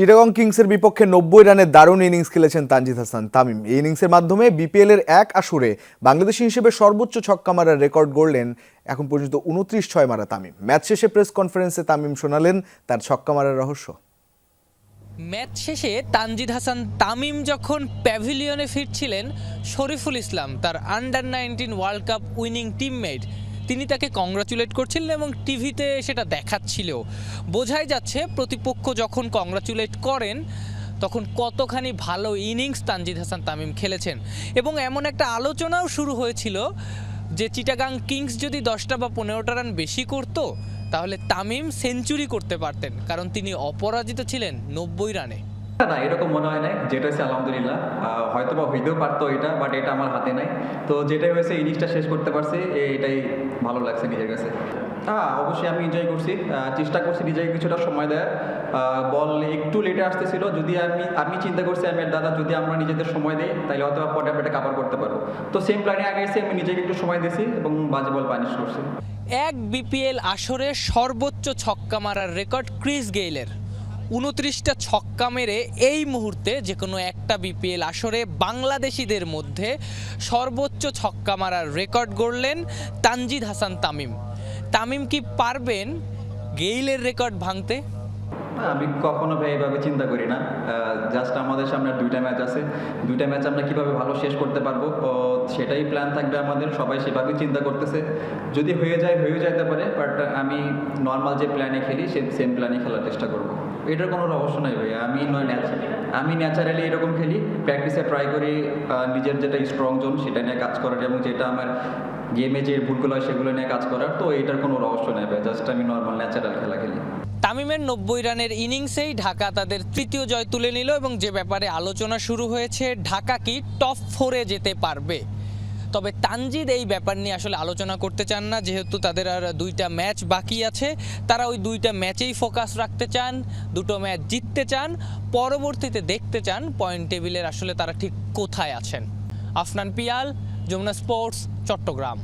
চিটাগং কিংসের বিপক্ষে নব্বই রানের দারুণ ইনিংস খেলেছেন তানজিদ হাসান। তামিম, এই ইনিংসের মাধ্যমে বিপিএল এর এক আসরে বাংলাদেশি হিসেবে সর্বোচ্চ ছক্কা মারার রেকর্ড গড়লেন এখন পর্যন্ত উনত্রিশ ছয় মারা তামিম। ম্যাচ শেষে প্রেস কনফারেন্সে তামিম শোনালেন তার ছক্কা মারার রহস্য। ম্যাচ শেষে তানজিদ হাসান তামিম যখন প্যাভিলিয়নে ফিরছিলেন, শরীফুল ইসলাম, তার under nineteen world cup winning teammate তিনি তাকে কংগ্রাচুলেট করছিলেন এবং টিভিতে সেটা দেখাচ্ছিল বোঝাই যাচ্ছে প্রতিপক্ষ যখন কংগ্রাচুলেট করেন, তখন কতখানি ভালো ইনিংস তানজিদ হাসান তামিম খেলেছেন। এবং এমন একটা আলোচনাও শুরু হয়েছিল যে চিটাগাং কিংস যদি দশটা বা পনেরোটা রান বেশি করতো, তাহলে তামিম সেঞ্চুরি করতে পারতেন। কারণ তিনি অপরাজিত ছিলেন নব্বই রানে না এরকম মনে হয় নাই। যেটা হচ্ছে আলহামদুলিল্লাহ। হয়তো বা হইতেও পারতো এটা বাট এটা আমার হাতে নাই। তো যেটাই হয়েছে ইনিংসটা শেষ করতে পারছি। এটাই ভালো লাগছে নিজের কাছে। হ্যাঁ অবশ্যই আমি এনজয় করছি। চেষ্টা করছি নিজেকে কিছুটা সময় দেওয়ার। বল একটু লেটে আসতেছিল। যদি আমি আমি চিন্তা করছি, আমি দাদা, যদি আমরা নিজেদের সময় দিই তাহলে হয়তো পরে আমরা এটা কাভার করতে পারব। তো সেম প্ল্যানে আগে এসে আমি নিজেকে একটু সময় দিয়েছি এবং বাজে বল পানিশ করছি। এক বিপিএল আসরে সর্বোচ্চ ছক্কা মারার রেকর্ড ক্রিস গেইলের। উনত্রিশটা ছক্কা মেরে এই মুহূর্তে যে কোনো একটা বিপিএল আসরে বাংলাদেশিদের মধ্যে সর্বোচ্চ ছক্কা মারার রেকর্ড গড়লেন তানজিদ হাসান তামিম। তামিম কি পারবেন গেইলের রেকর্ড ভাঙতে? আমি কখনো ভাই এভাবে চিন্তা করি না। জাস্ট আমাদের সামনে দুইটা ম্যাচ আছে। দুইটা ম্যাচ আমরা কীভাবে ভালো শেষ করতে পারব সেটাই প্ল্যান থাকবে আমাদের। সবাই সেভাবেই চিন্তা করতেছে। যদি হয়ে যায়, হয়েও যেতে পারে বাট আমি নর্মাল যে প্ল্যানে খেলি, সে সেম প্ল্যানে খেলার চেষ্টা করব। এটার কোনো রহস্য নাই ভাই। আমি নয় আমি ন্যাচারালি এরকম খেলি প্র্যাকটিসে ট্রাই করি নিজের যেটা স্ট্রং জোন সেটা নিয়ে কাজ করার এবং যেটা আমার গেমে যে ভুলগুলো হয়, সেগুলো নিয়ে কাজ করার। তো এটার কোনো রহস্য নেই ভাই। জাস্ট আমি নর্মাল ন্যাচারাল খেলা খেলি। তামিমের নব্বই রানের ইনিংসেই ঢাকা তাদের তৃতীয় জয় তুলে নিল এবং যে ব্যাপারে আলোচনা শুরু হয়েছে, ঢাকা কি টপ ফোরে যেতে পারবে? তবে তানজিদ এই ব্যাপার নিয়ে আসলে আলোচনা করতে চান না, যেহেতু তাদের আর দুইটা ম্যাচ বাকি আছে। তারা ওই দুইটা ম্যাচেই ফোকাস রাখতে চান, দুটো ম্যাচ জিততে চান, পরবর্তীতে দেখতে চান পয়েন্ট টেবিলের আসলে তারা ঠিক কোথায় আছেন। আফনান পিয়াল, যমুনা স্পোর্টস, চট্টগ্রাম।